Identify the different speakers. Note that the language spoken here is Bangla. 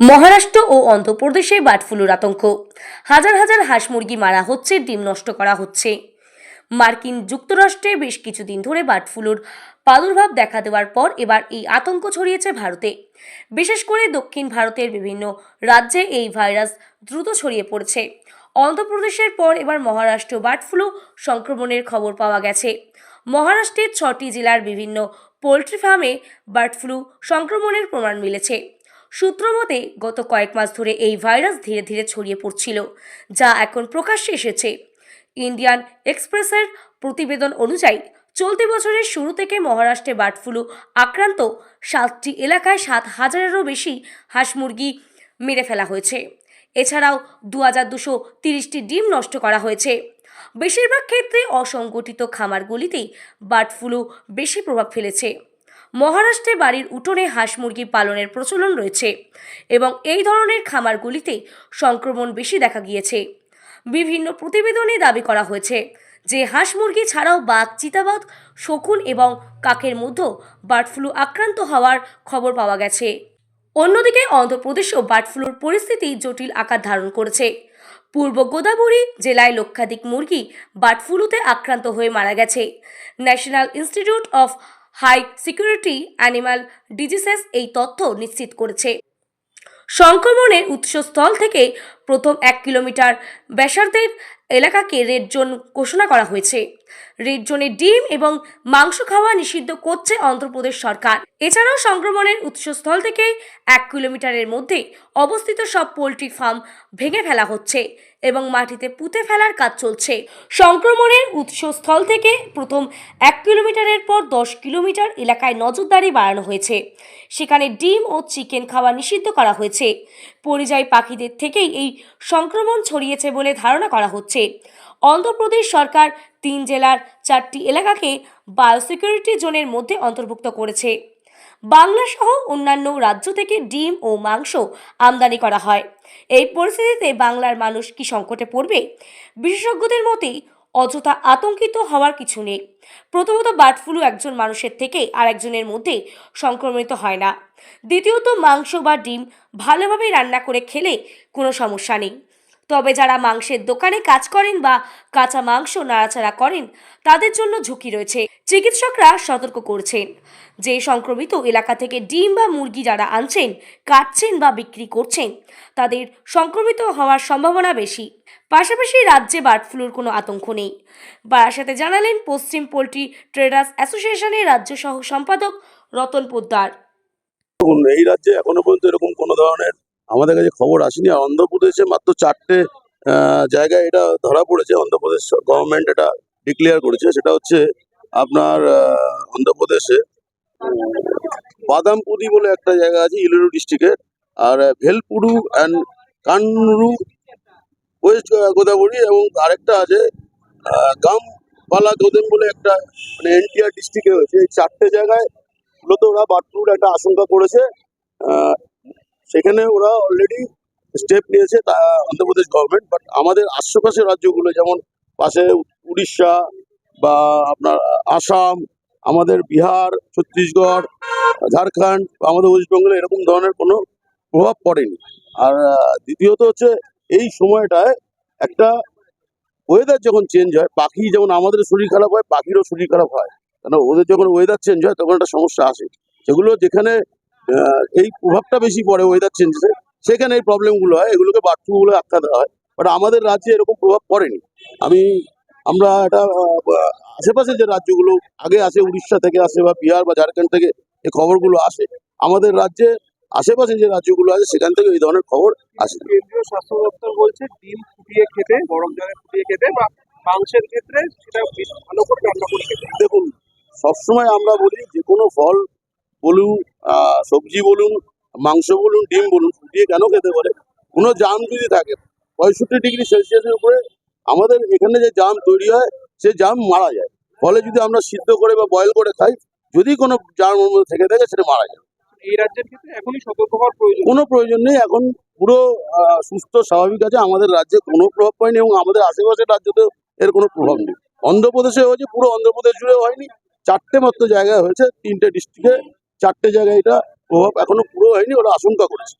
Speaker 1: মহারাষ্ট্র ও অন্ধ্রপ্রদেশে বার্ড ফ্লুর আতঙ্ক। হাজার হাজার হাঁস মুরগি মারা হচ্ছে, ডিম নষ্ট করা হচ্ছে। মার্কিন যুক্তরাষ্ট্রে বেশ কিছুদিন ধরে বার্ড ফ্লুর প্রাদুর্ভাব দেখা দেওয়ার পর এবার এই আতঙ্ক ছড়িয়েছে ভারতে। বিশেষ করে দক্ষিণ ভারতের বিভিন্ন রাজ্যে এই ভাইরাস দ্রুত ছড়িয়ে পড়ছে। অন্ধ্রপ্রদেশের পর এবার মহারাষ্ট্র বার্ড ফ্লু সংক্রমণের খবর পাওয়া গেছে। মহারাষ্ট্রের ছটি জেলার বিভিন্ন পোলট্রি ফার্মে বার্ড ফ্লু সংক্রমণের প্রমাণ মিলেছে। সূত্র মতে, গত কয়েক মাস ধরে এই ভাইরাস ধীরে ধীরে ছড়িয়ে পড়ছিল, যা এখন প্রকাশ্যে এসেছে। ইন্ডিয়ান এক্সপ্রেসের প্রতিবেদন অনুযায়ী, চলতি বছরের শুরু থেকে মহারাষ্ট্রে বার্ড ফ্লু আক্রান্ত সাতটি এলাকায় সাত হাজারেরও বেশি হাঁস মুরগি মেরে ফেলা হয়েছে। এছাড়াও দু হাজার দুশো তিরিশটি ডিম নষ্ট করা হয়েছে। বেশিরভাগ ক্ষেত্রে অসংগঠিত খামারগুলিতেই বার্ড ফ্লু বেশি প্রভাব ফেলেছে। মহারাষ্ট্রে বাড়ির উঠোনে হাঁস মুরগি পালনের প্রচলন রয়েছে এবং এই ধরনের খামারগুলিতে সংক্রমণ বেশি দেখা গিয়েছে। বিভিন্ন প্রতিবেদনে দাবি করা হয়েছে যে হাঁস মুরগি ছাড়াও বাঘ, চিতাবাঘ, শকুন এবং কাকের মধ্যেও বার্ড ফ্লু আক্রান্ত হওয়ার খবর পাওয়া গেছে। অন্যদিকে অন্ধ্রপ্রদেশেও বার্ড ফ্লুর পরিস্থিতি জটিল আকার ধারণ করেছে। পূর্ব গোদাবরী জেলায় লক্ষাধিক মুরগি বার্ড ফ্লুতে আক্রান্ত হয়ে মারা গেছে। National institute of high security animal diseases এই তথ্য নিশ্চিত করেছে। সংক্রমণের উৎসস্থল থেকে প্রথম এক কিলোমিটার ব্যাসার্ধের এলাকাকে রেড জোন ঘোষণা করা হয়েছে। রেড জোনে ডিম এবং মাংস খাওয়া নিষিদ্ধ করছে অন্ধ্রপ্রদেশ সরকার। এছাড়াও সংক্রমণের উৎসস্থল থেকে এক কিলোমিটারের মধ্যে অবস্থিত সব পোলট্রি ফার্ম ভেঙে ফেলা হচ্ছে। এবং মাটিতে পুঁতে ফেলার কাজ চলছে। সংক্রমণের উৎসস্থল থেকে প্রথম এক কিলোমিটারের পর দশ কিলোমিটার এলাকায় নজরদারি বাড়ানো হয়েছে। সেখানে ডিম ও চিকেন খাওয়া নিষিদ্ধ করা হয়েছে। পরিযায়ী পাখিদের থেকেই এই সংক্রমণ ছড়িয়েছে বলে ধারণা করা হচ্ছে। অন্ধ্রপ্রদেশ সরকার তিন জেলার চারটি এলাকাকে বায়োসিকিউরিটি জোনের মধ্যে অন্তর্ভুক্ত করেছে। বাংলা সহ অন্যান্য রাজ্য থেকে ডিম ও মাংস আমদানি করা হয়। এই পরিস্থিতিতে বাংলার মানুষ কি সংকটে পড়বে? বিশেষজ্ঞদের মতে, অযথা আতঙ্কিত হওয়ার কিছু নেই। প্রথমত বার্ড ফ্লু একজন মানুষের থেকে আরেকজনের মধ্যে সংক্রমিত হয় না। দ্বিতীয়ত মাংস বা ডিম ভালোভাবে রান্না করে খেলে কোনো সমস্যা নেই। তবে যারা মাংসের দোকানে কাজ করেন বা কাঁচা মাংস নাড়াচাড়া করেন, তাদের জন্য ঝুঁকি রয়েছে। চিকিৎসকরা সতর্ক করছেন। যে সংক্রমিত এলাকা থেকে ডিম বা মুরগি যারা আনছেন, কাটছেন বা বিক্রি করছেন, তাদের সংক্রমিত হওয়ার সম্ভাবনা বেশি। পাশাপাশি রাজ্যে বার্ড ফ্লুর কোনো আতঙ্ক নেই। বারাসাতে জানালেন পশ্চিম পোলট্রি ট্রেডার্স অ্যাসোসিয়েশনের রাজ্য সহ সম্পাদক রতন পোদ্দার।
Speaker 2: এই রাজ্যে এখনও পর্যন্ত এরকম কোনো ধরনের আমাদের কাছে খবর আসেনি। আর অন্ধ্রপ্রদেশে মাত্র চারটে জায়গায় এটা ধরা পড়েছে। অন্ধ্রপ্রদেশ গভর্নমেন্ট এটা ডিক্লেয়ার করেছে। সেটা হচ্ছে আপনার অন্ধ্রপ্রদেশে বাদামপুরি বলে একটা জায়গা আছে ইলুরু ডিস্ট্রিক্টে আর ভেলপুরু অ্যান্ড কানরু ওয়েস্ট গোদাবরী এবং আরেকটা আছে আহ, গামপালা গোদেম বলে একটা মানে এনটিআর ডিস্ট্রিক্টে হয়েছে। এই চারটে জায়গায় মূলত ওরা বার্ড ফ্লুর একটা আশঙ্কা করেছে। সেখানে ওরা অলরেডি স্টেপ নিয়েছে তা, অন্ধ্রপ্রদেশ গভর্নমেন্ট বাট আমাদের আশেপাশের রাজ্যগুলো যেমন পাশে উড়িষ্যা বা আপনার আসাম, আমাদের বিহার, ছত্তিশগড়, ঝাড়খণ্ড, আমাদের ওয়েস্ট বেঙ্গলে এরকম ধরনের কোনো প্রভাব পড়েনি। আর দ্বিতীয়ত হচ্ছে এই সময়টায় একটা ওয়েদার যখন চেঞ্জ হয়, পাখি যেমন আমাদের শরীর খারাপ হয়, পাখিরও শরীর খারাপ হয়। কেন? ওদের যখন ওয়েদার চেঞ্জ হয়, তখন একটা সমস্যা আসে। সেগুলো যেখানে এই প্রভাবটা বেশি পড়ে ওয়েদার চেঞ্জেসে সেখানে এই প্রবলেমগুলো হয় এগুলোকে বার্ড বলে আখ্যা দেওয়া হয়। বাট আমাদের রাজ্যে এরকম প্রভাব পড়েনি। আমি আমরা এটা আশেপাশে যে রাজ্যগুলো আগে আসে উড়িষ্যা থেকে আসে বা বিহার বা ঝাড়খণ্ড থেকে এই খবরগুলো আসে আমাদের রাজ্যে আশেপাশে যে রাজ্যগুলো আছে সেখান থেকে এই ধরনের খবর আসে
Speaker 3: কেন্দ্রীয় স্বাস্থ্য দপ্তর বলছে ডিম ফুটিয়ে খেতে গরম জলে ফুটিয়ে খেতে বা মাংসের ক্ষেত্রে সেটা ভালো করে রান্না করে খেতে।
Speaker 2: দেখুন সবসময় আমরা বলি যে কোনো ফল আহ, সবজি বলুন মাংস বলুন ডিম বলুন ফুটিয়ে কেন খেতে পারে কোনো জাম যদি থাকে পঁয়ষট্টি ডিগ্রি সেলসিয়াসের উপরে আমাদের এখানে যে জাম তৈরি হয় সে জাম মারা যায়। ফলে যদি আমরা সিদ্ধ করে বা বয়েল করে খাই যদি কোনো জাম থেকে থাকে সেটা মারা যায়।
Speaker 3: এই রাজ্যের ক্ষেত্রে এখনই সতর্ক হওয়ার প্রয়োজন
Speaker 2: কোনো প্রয়োজন নেই। এখন পুরো আহ, সুস্থ স্বাভাবিক আছে। আমাদের রাজ্যে কোনো প্রভাব পায়নি এবং আমাদের আশেপাশের রাজ্যতেও এর কোনো প্রভাব নেই। অন্ধ্রপ্রদেশে হয়েছে পুরো অন্ধ্রপ্রদেশ জুড়ে হয়নি। চারটে মাত্র জায়গায় হয়েছে তিনটে ডিস্ট্রিক্টে চারটে জায়গায় এটা প্রভাব এখনও পুরো হয়নি ওরা আশঙ্কা করেছে।